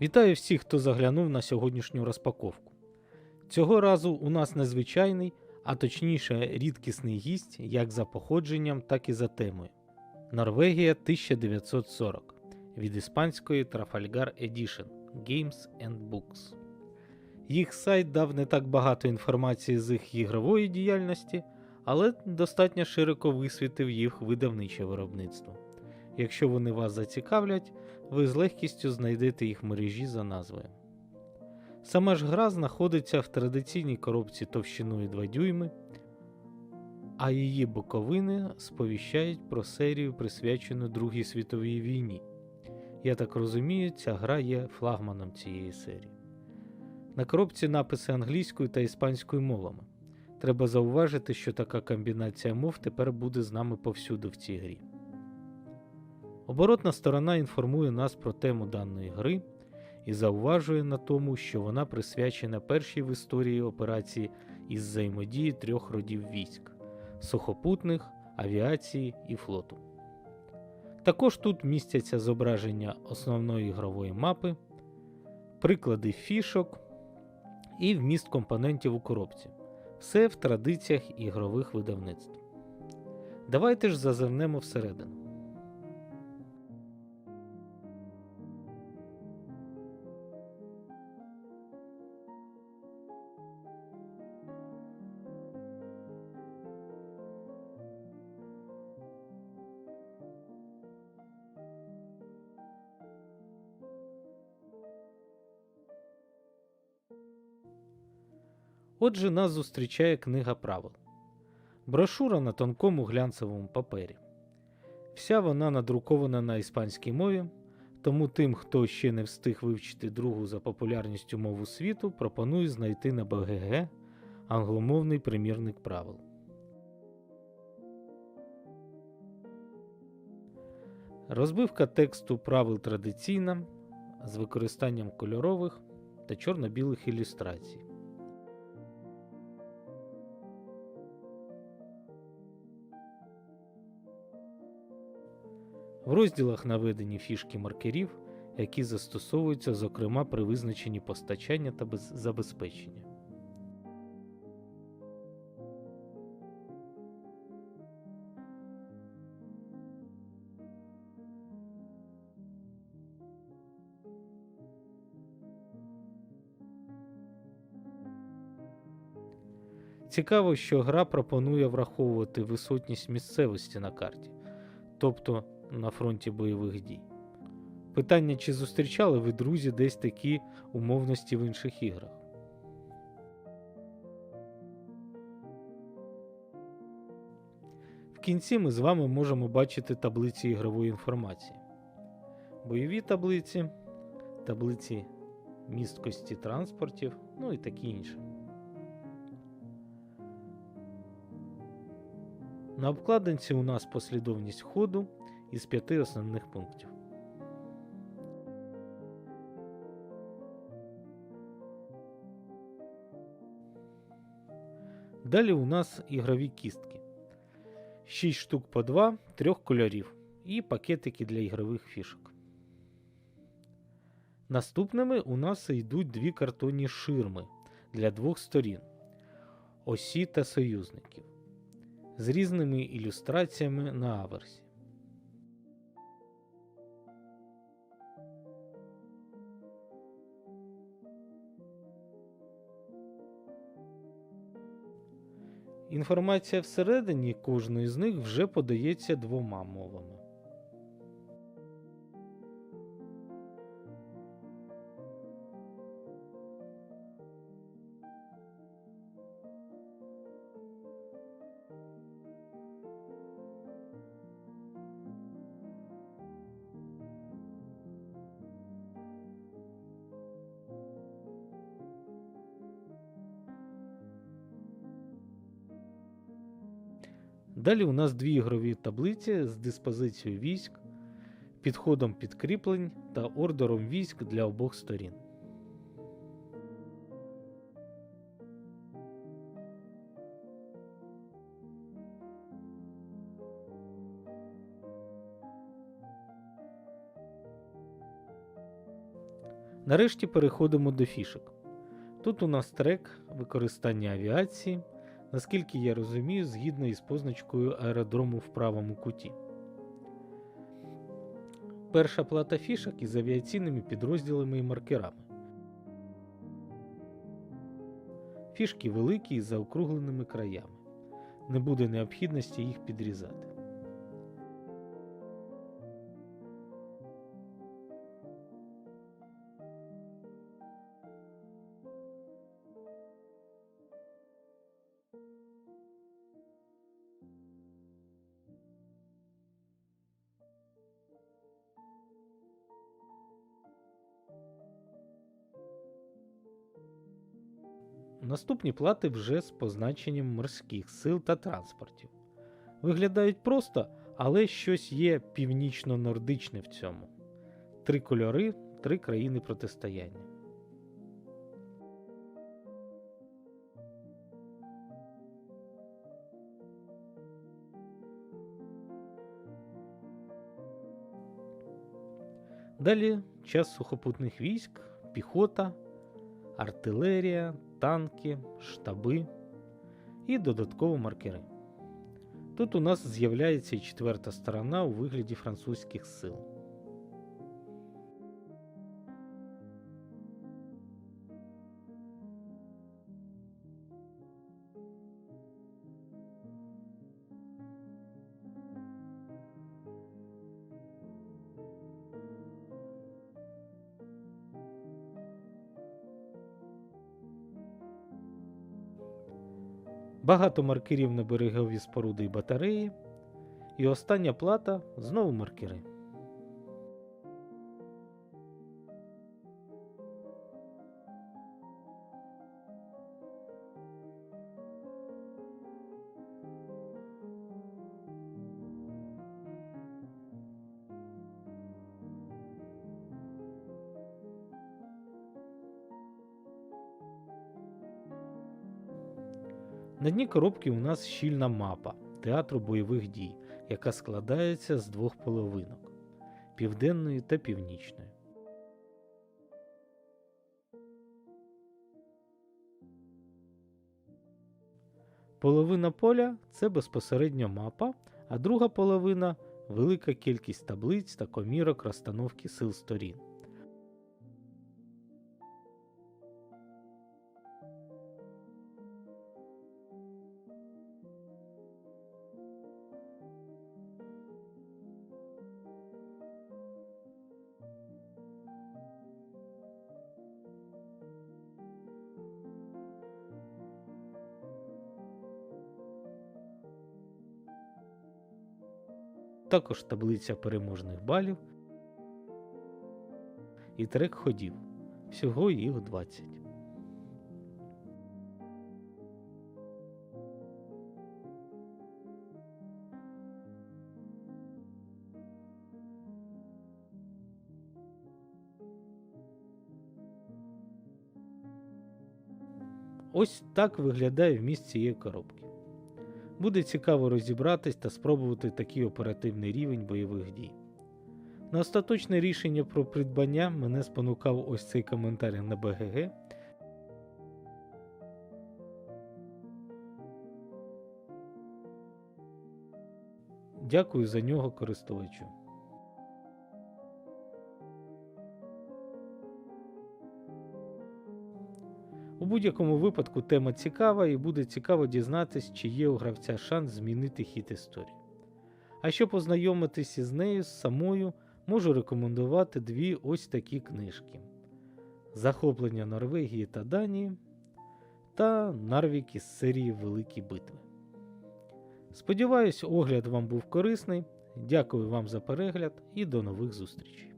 Вітаю всіх, хто заглянув на сьогоднішню розпаковку. Цього разу у нас незвичайний, а точніше рідкісний гість як за походженням, так і за темою. Норвегія 1940 від іспанської Trafalgar Edition Games and Books. Їх сайт дав не так багато інформації з їх ігрової діяльності, але достатньо широко висвітив їх видавниче виробництво. Якщо вони вас зацікавлять, ви з легкістю знайдете їх в мережі за назвою. Сама ж гра знаходиться в традиційній коробці товщиною 2 дюйми, а її боковини сповіщають про серію, присвячену Другій світовій війні. Я так розумію, ця гра є флагманом цієї серії. На коробці написи англійською та іспанською мовами. Треба зауважити, що така комбінація мов тепер буде з нами повсюди в цій грі. Оборотна сторона інформує нас про тему даної гри і зауважує на тому, що вона присвячена першій в історії операції із взаємодії трьох родів військ сухопутних, авіації і флоту. Також тут містяться зображення основної ігрової мапи, приклади фішок і вміст компонентів у коробці. Все в традиціях ігрових видавництв. Давайте ж зазирнемо всередину. Отже, нас зустрічає книга правил. Брошура на тонкому глянцевому папері. Вся вона надрукована на іспанській мові, тому тим, хто ще не встиг вивчити другу за популярністю мову світу, пропоную знайти на БГГ англомовний примірник правил. Розбивка тексту правил традиційна з використанням кольорових та чорно-білих ілюстрацій. В розділах наведені фішки маркерів, які застосовуються, зокрема при визначенні постачання та без- забезпечення. Цікаво, що гра пропонує враховувати висотність місцевості на карті, тобто на фронті бойових дій. Питання, чи зустрічали ви, друзі, десь такі умовності в інших іграх? В кінці ми з вами можемо бачити таблиці ігрової інформації. Бойові таблиці, таблиці місткості транспортів, ну і такі інше. На обкладинці у нас послідовність ходу із п'яти основних пунктів. Далі у нас ігрові кістки. 6 штук по 2, трьох кольорів і пакетики для ігрових фішок. Наступними у нас йдуть дві картонні ширми для двох сторін осі та союзників з різними ілюстраціями на аверсі. Інформація всередині кожної з них вже подається двома мовами. Далі у нас дві ігрові таблиці з диспозицією військ, підходом підкріплень та ордером військ для обох сторін. Нарешті переходимо до фішок. Тут у нас трек використання авіації, наскільки я розумію, згідно із позначкою аеродрому в правому куті. Перша плата фішок із авіаційними підрозділами і маркерами. Фішки великі із заокругленими краями. Не буде необхідності їх підрізати. Наступні плати вже з позначенням морських сил та транспортів. Виглядають просто, але щось є північно-нордичне в цьому. Три кольори, три країни протистояння. Далі час сухопутних військ, піхота, артилерія, танки, штаби і додатково маркери. Тут у нас з'являється і четверта сторона у вигляді французьких сил. Багато маркерів на берегові споруди і батареї. І остання плата знову маркери. На дні коробки у нас щільна мапа театру бойових дій, яка складається з двох половинок південної та північної. Половина поля це безпосередньо мапа, а друга половина велика кількість таблиць та комірок розстановки сил сторін. Також таблиця переможних балів і трек ходів. Всього їх 20. Ось так виглядає вміст цієї коробки. Буде цікаво розібратись та спробувати такий оперативний рівень бойових дій. На остаточне рішення про придбання мене спонукав ось цей коментар на БГГ. Дякую за нього користувачу. У будь-якому випадку тема цікава і буде цікаво дізнатись, чи є у гравця шанс змінити хід історії. А щоб познайомитись із нею самою, можу рекомендувати дві ось такі книжки: Захоплення Норвегії та Данії та Нарвік із серії Великі битви. Сподіваюсь, огляд вам був корисний. Дякую вам за перегляд і до нових зустрічей!